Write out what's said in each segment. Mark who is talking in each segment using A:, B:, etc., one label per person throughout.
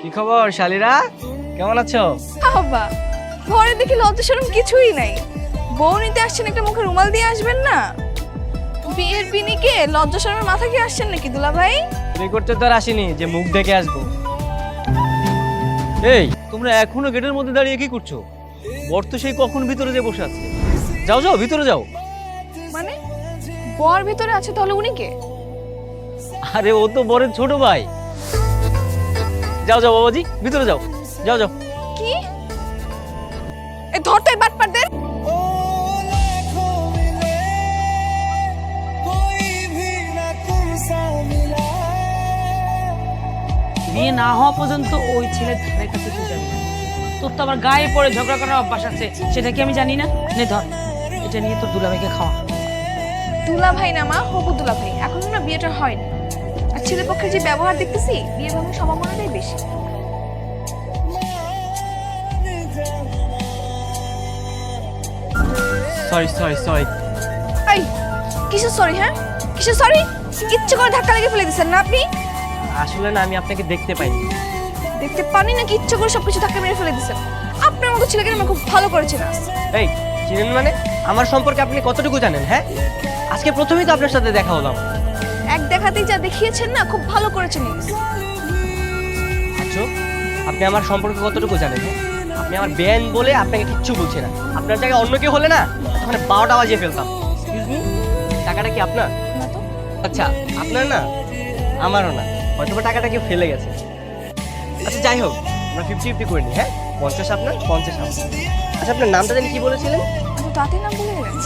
A: কি খবর শালিরা? কেমন আছো?
B: বাবা ঘরে দেখি লজ্জা শরম কিছুই নাই। বউ নিতে আসছেন একটা মুখে রুমাল দিয়ে আসবেন না? বিয়ের পিনিকে লজ্জা শরমের মাথা কি আসছেন নাকি দুলা ভাই
A: বিয়ে করতে তো আর আসিনি যে মুখ দেখে আসব।
C: এই তোমরা এখনও গেটের মধ্যে দাঁড়িয়ে কি করছ? বর তো সেই কখন ভিতরে যে বসে আছে? যাও যাও ভিতরে যাও।
B: মানে বর ভিতরে আছে তাহলে উনি কে?
C: আরে ও তো বরের ছোট ভাই। যাও যাও বাবাজি ভিতরে যাও। যাও যাও।
B: কি? এই ধরতে বাট পাট দেন
D: বিয়ে না হওয়া পর্যন্ত ওই ছেলের ধারের কাছে তুই যাবি না। তোর তো আবার গায়ে পড়ে ঝগড়া করার অভ্যাস আছে সেটা কি আমি জানি না? নে ধর এটা নিয়ে তোর দুলাভাইকে খাওয়া।
B: দুলা ভাই না মা হবু দুলা ভাই এখনও না বিয়েটা হয়নি। আর ছেলে পক্ষের যে ব্যবহার দেখতেছি বিয়ে ভাঙার সম্ভাবনাটাই বেশি।
A: সরি সরি সরি
B: এই কিসের সরি হ্যাঁ? কিসের সরি ইচ্ছে করে ধাক্কা লেগে ফেলে দিচ্ছেন না আপনি?
A: আসলে না আমি আপনাকে দেখতে পাইনি।
B: দেখতে পানি নাকি ইচ্ছে করে সবকিছু ধাক্কা মেরে ফেলে দিচ্ছেন আপনার মতো ছেলেকে আমি খুব ভালো করেছি না
A: এই চিনেন মানে? আমার সম্পর্কে আপনি কতটুকু জানেন হ্যাঁ? আজকে প্রথমেই তো আপনার সাথে দেখা হলাম।
B: এক দেখাতেই যা দেখিয়েছেন না খুব ভালো করেছেন।
A: আচ্ছা আপনি আমার সম্পর্কে কতটুকু জানেন? আপনি আমার বেন বলে আপনাকে কিচ্ছু বলছি না। আপনার জায়গায় অন্য কেউ হলে না ওখানে বারোটা বাজিয়ে ফেলতাম। টাকাটা কি আপনার? আচ্ছা আপনার না? আমারও না। হয়তো টাকাটা কেউ ফেলে গেছে। আচ্ছা যাই হোক আমরা ফিফটি ফিফটি করে নিই হ্যাঁ? পঞ্চাশ আপনার পঞ্চাশ আপনার। আচ্ছা আপনার নামটা জানি কি বলেছিলেন?
B: তাড়াতাড়ি নাম ভুলে গেলেন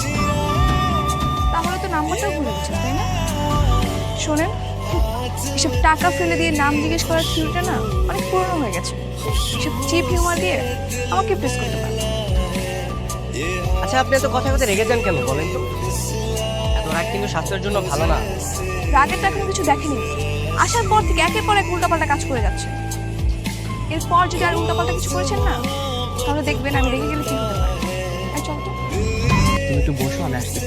B: তাহলে তো নাম্বারটাও ভুলে গেছেন তাই না? শোনেন এসব টাকা ফেলে দিয়ে নাম জিজ্ঞেস করার থিওরিটা না অনেক পুরনো হয়ে গেছে। এসব চিপ হিউমার দিয়ে আমাকে প্রেস করতে পারেন
A: আচ্ছা আপনি এত কথা কথা রেগে যান কেন বলেন তো? এত রাগ কিন্তু স্বাস্থ্যের জন্য ভালো না।
B: রাগের তো এখনও কিছু দেখেনি। আসার পর থেকে একের পর এক উল্টাপাল্টা কাজ করে যাচ্ছে। এরপর যদি আর উল্টাপাল্টা কিছু করেছেন না তাহলে দেখবেন আমি রেগে গেলে কি হতে পারে? চল তো।
A: তুমি একটু বসো আমি আসছি।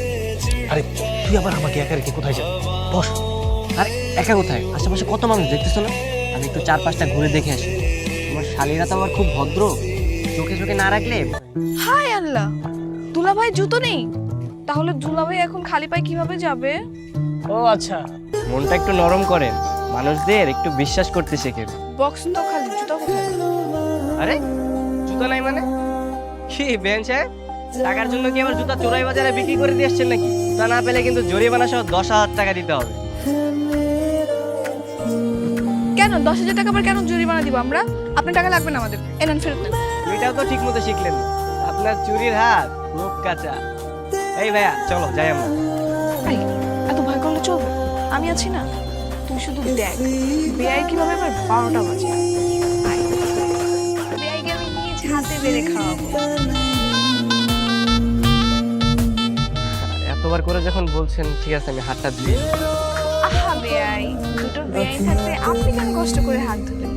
C: আরে তুই আবার আমাকে একা রেখে কোথায় যাও বস।
A: একা কোথায়? আশেপাশে কত মানুষ দেখতেছো না? আমি একটু চার পাঁচটা ঘুরে দেখে আসি। তোমার শালীরা তো আমার খুব ভদ্র। চোখে চোখে না রাখলে?
B: হায় আল্লাহ! দুলাভাই জুতো নেই? তাহলে দুলা ভাই এখন খালি পায়ে কীভাবে যাবে?
A: ও আচ্ছা। মনটা একটু নরম করে মানুষদের একটু বিশ্বাস করতে শেখে
B: বক্স তো খালি জুতো কোথায়?
A: আরে জুতো নাই মানে? কি বেন সাহেব টাকার জন্য কি আবার জুতা চোরাই বাজারে বিক্রি করে দিয়ে আসছেন নাকি? তা না পেলে কিন্তু জরিমানা সহ দশ হাজার টাকা দিতে হবে।
B: কেন? দশ হাজার টাকা আবার কেন জরিমানা দিব আমরা? আপনার টাকা লাগবে না আমাদের। এনেন ফেরত নেন
A: এটাও তো ঠিক মতো শিখলেন। আপনার চুরির হাত মুখ কাঁচা। এই ভাইয়া চলো যাই আমরা।
B: এত ভয় করলে চলবে? আমি আছি না? তুই শুধু দেখ বেআই কীভাবে এবার বারোটা বাজে? বেআইকে আমি নিজ হাতে বেড়ে খাওয়াবো।
A: এতবার করে যখন বলছেন ঠিক আছে আমি হাতটা দিয়ে
B: বেআই দুটো বেআই থাকতে আপনি কেন কষ্ট করে হাত ধুলেন?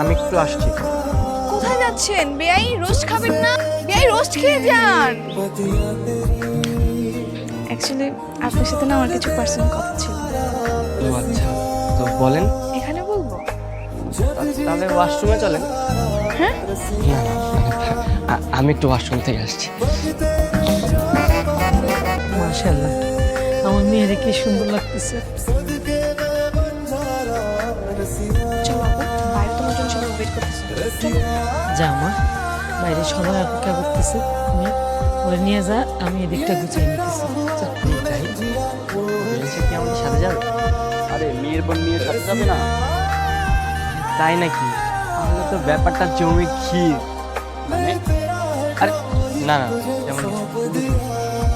A: আমি একটু আসছি।
B: কোথায় যাচ্ছেন? বেআই রোস্ট খাবেন না? বেআই রোস্ট খেয়ে যান। অ্যাকচুয়ালি আপনার সাথে না আমার কিছু পার্সোনাল কথা ছিল।
A: ও আচ্ছা তো বলেন।
B: এখানে বলব?
A: তাহলে ওয়াশরুমে চলেন।
B: হ্যাঁ?
A: না, না, আ- আমি একটু ওয়াশরুম থেকে আসছি।
D: মাশাআল্লাহ আমার মেয়েরে কি সুন্দর লাগতেছে।
B: চলো বাইরে সবাই করতেছে। চলো
D: যা মা বাইরে সবাই অপেক্ষা করতেছে। তুমি ওরে নিয়ে যা আমি এদিকটা গুছিয়ে নিতেছি।
A: কি আমাদের সাথে যাবে?
C: আরে মেয়ের বোন নিয়ে সাথে যাবে না।
A: তাই নাকি? তাহলে তো ব্যাপারটা জমি ক্ষীর
C: মানে
A: আরে না না যেমন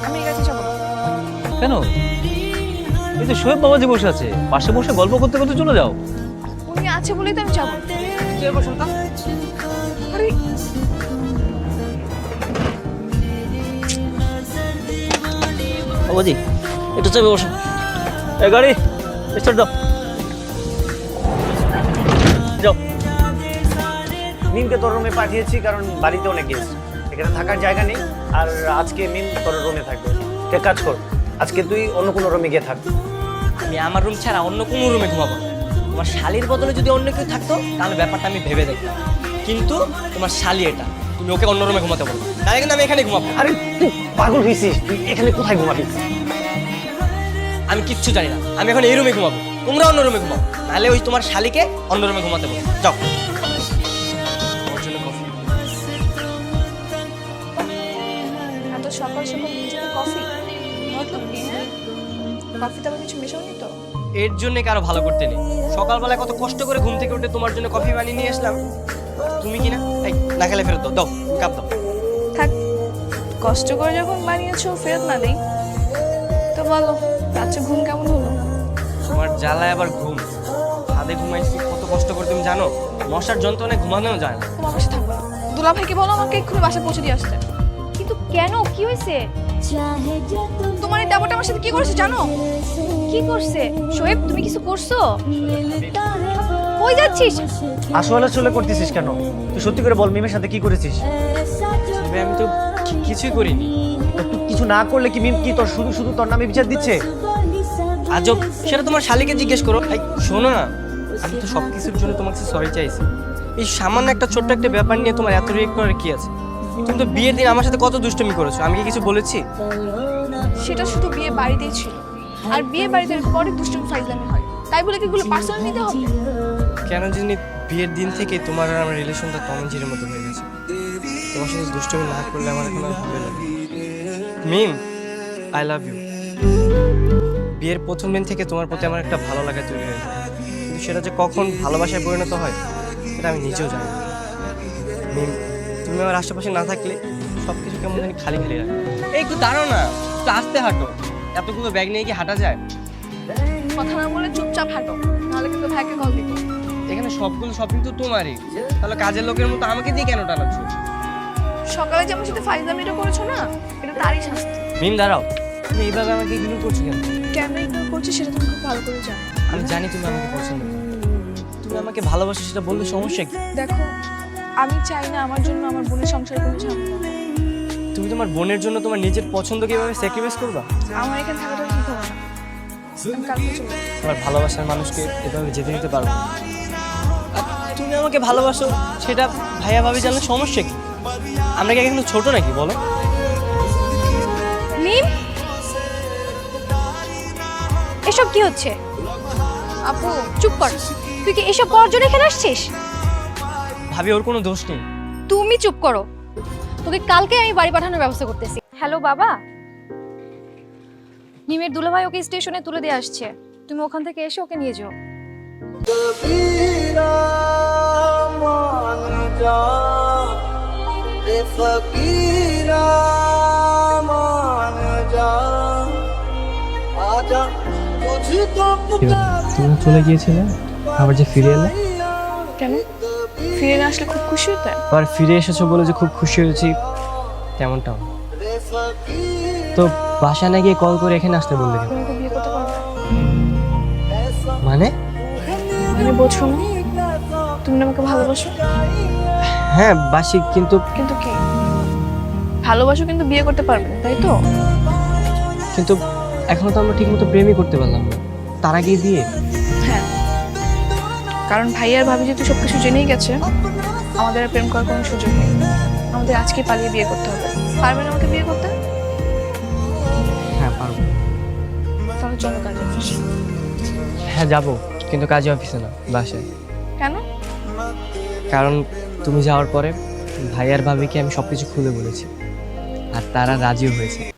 B: আমি কাছে যাব
C: কেন? এই তো শোয়েব বাবাজি বসে আছে পাশে বসে গল্প করতে করতে চলে যাও।
B: উনি আছে বলেই তো আমি যাব। আরে।
C: বাবাজি একটু চেপে বসো। এ গাড়ি স্টার্ট দাও।
E: নিমকে তোর রুমে পাঠিয়েছি কারণ বাড়িতে অনেক গেস্ট এখানে থাকার জায়গা নেই আর আজকে মিম তোর রুমে থাকবে। এক কাজ কর আজকে তুই অন্য কোনো রুমে গিয়ে থাক।
A: আমি আমার রুম ছাড়া অন্য কোনো রুমে ঘুমাবো তোমার শালির বদলে যদি অন্য কেউ থাকতো তাহলে ব্যাপারটা আমি ভেবে দেখতাম। কিন্তু তোমার শালি এটা তুমি ওকে অন্য রুমে ঘুমাতে বলো তাহলে কিন্তু আমি এখানে ঘুমাবো।
E: আরে তুই পাগল হয়েছিস তুই এখানে কোথায় ঘুমাবি?
A: আমি কিচ্ছু জানি না আমি এখন এই রুমে ঘুমাবো তোমরা অন্য রুমে ঘুমাও। নাহলে ওই তোমার শালিকে অন্য রুমে ঘুমাতে বলো। যাও।
B: সকাল সকাল নিজের কফি কি হ্যাঁ? কফিতে আবার কিছু মেশাওনি তো?
A: এর জন্য কারও ভালো করতে নেই। সকালবেলায় কত কষ্ট করে ঘুম থেকে উঠে তোমার জন্য কফি বানিয়ে নিয়ে আসলাম তুমি কি না এই না খেলে ফেরত দাও দাও কাপ দাও
B: থাক কষ্ট করে যখন বানিয়েছো ফেরত না দেই। তো বলো রাত্রে ঘুম কেমন হলো?
A: তোমার জ্বালায় আবার ঘুম। ছাদে ঘুমাইছি কত কষ্ট করে তুমি জানো? মশার যন্ত্রণায় ঘুমানো যায় না।
B: তোমার কাছে থাকব দুলা ভাইকে বলো আমাকে এক্ষুনি বাসা পৌঁছে দিয়ে আসতে।
F: কেন? কি হয়েছে?
B: তোমার এই দেবটা আমার সাথে কি করেছে জানো?
F: কি করছে? শোয়েব তুমি কিছু করছ? কই যাচ্ছিস?
E: আসলে চলে করতেছিস কেন? তুই সত্যি করে বল মিমের সাথে কি করেছিস?
A: আমি তো কিছুই করিনি।
E: তুই কিছু না করলে কি মিম কি তোর শুধু শুধু তোর নামে বিচার দিচ্ছে?
A: আজব সেটা তোমার শালিকে জিজ্ঞেস করো। এই শোনো না আমি তো সব কিছুর জন্য তোমার কাছে সরি চাইছি। এই সামান্য একটা ছোট্ট একটা ব্যাপার নিয়ে তোমার এত রিয়েক্ট করার কি আছে? তুমি তো বিয়ের দিন আমার সাথে কত দুষ্টুমি করেছ? আমি কি কিছু বলেছি?
B: সেটা শুধু বিয়ে বাড়িতেই ছিল। আর বিয়ে বাড়িতে এরকম অনেক দুষ্টুমি ফাইজলামি হয়। তাই বলে কি এগুলো পার্সোনাল নিতে হবে?
A: কেন জানি বিয়ের দিন থেকে তোমার আর আমার রিলেশনটা টম এন্ড জেরির মতো হয়ে গেছে। তোমার সাথে দুষ্টুমি না করলে আমার এখন আর ভালো লাগে মিম আই লাভ ইউ বিয়ের প্রথম দিন থেকে তোমার প্রতি আমার একটা ভালো লাগা তৈরি হয়েছে। কিন্তু সেটা যে কখন ভালোবাসায় পরিণত হয় সেটা আমি নিজেও জানি না। মিম তুমি আমার আশেপাশে না থাকলে সব কিছু কেমন জানি খালি খালি লাগে এই একটু দাঁড়ো না একটু আস্তে হাঁটো। এতগুলো ব্যাগ নিয়ে কি হাঁটা যায়?
B: কথা না বলে চুপচাপ হাঁটো নাহলে কিন্তু ভাইকে কল দিবো।
A: এখানে সবগুলো শপিং তো তোমারই। তাহলে কাজের লোকের মতো আমাকে দিয়ে কেন টানাচ্ছ?
B: সকালে যে আমার সাথে ফাইজলামিটা করেছ না এটা তারই শাস্তি।
A: মিম দাঁড়াও। তুমি এইভাবে আমাকে ইগনোর করছ কেন?
B: কেন ইগনোর করছি সেটা তুমি খুব ভালো করে জানো।
A: আমি জানি তুমি আমাকে পছন্দ করো। তুমি আমাকে ভালোবাসো সেটা বললে সমস্যা কি?
B: দেখো আমি চাই না আমার জন্য আমার বোনের সংসারে কোনো ঝামেলা হোক।
A: তুমি তোমার বোনের জন্য তোমার নিজের পছন্দ কীভাবে স্যাক্রিফাইস করবা?
B: আমার এখানে থাকাটা ঠিক হবে না। আমি কালকে চলে যাব।
A: তোমার ভালোবাসার মানুষকে এভাবে যেতে নিতে পারব না। আর তুমি আমাকে ভালোবাসো সেটা ভাইয়া ভাবি জানলে সমস্যা কি? আমরা কি কিন্তু ছোট নাকি বলো?
F: মিম এসব কি হচ্ছে?
B: আপু
F: চুপ কর। তুই কি এসব করার জন্য এখানে আসছিস?
A: ভাবি ওর কোনো দোষ নেই।
F: তুমি চুপ করো। তোকে কালকে আমি বাড়ি পাঠানোর ব্যবস্থা করতেছি। হ্যালো বাবা। নিমের দুলাভাই ওকে স্টেশনে তুলে দিয়ে আসছে। তুমি ওখান থেকে এসে ওকে নিয়ে যাও।
A: তুমি চলে গিয়েছিলে? আবার যে ফিরে এলে?
B: কেন? আসলে খুব খুশি হতে।
A: আবার ফিরে এসেছ বলে যে খুব খুশি হয়েছি তেমনটাও তো বাসা না গিয়ে কল করে এখানে আসতে বললে কেন?
B: বিয়ে করতে পারবে
A: মানে?
B: মানে বোঝো না। তুমি না আমাকে ভালোবাসো?
A: হ্যাঁ বাসি কিন্তু
B: কিন্তু কি? ভালোবাসো কিন্তু বিয়ে করতে পারবে না তাই তো?
A: কিন্তু এখনও তো আমরা ঠিকমতো প্রেমই করতে পারলাম না। তার আগেই বিয়ে?
B: হ্যাঁ। কারণ ভাই আর ভাবি যেহেতু সবকিছু জেনেই গেছে আমাদের প্রেম করার কোনো সুযোগ নেই। আমাদের আজকে পালিয়ে বিয়ে করতে হবে। পারবেন আমাকে বিয়ে করতে?
A: হ্যাঁ পারব।
B: তাহলে চলো কাজে অফিস।
A: হ্যাঁ যাব কিন্তু কাজে অফিসে না বাসায়।
B: কেন?
A: কারণ তুমি যাওয়ার পরে ভাই আর ভাবিকে আমি সব কিছু খুলে বলেছি আর তারা রাজিও হয়েছে।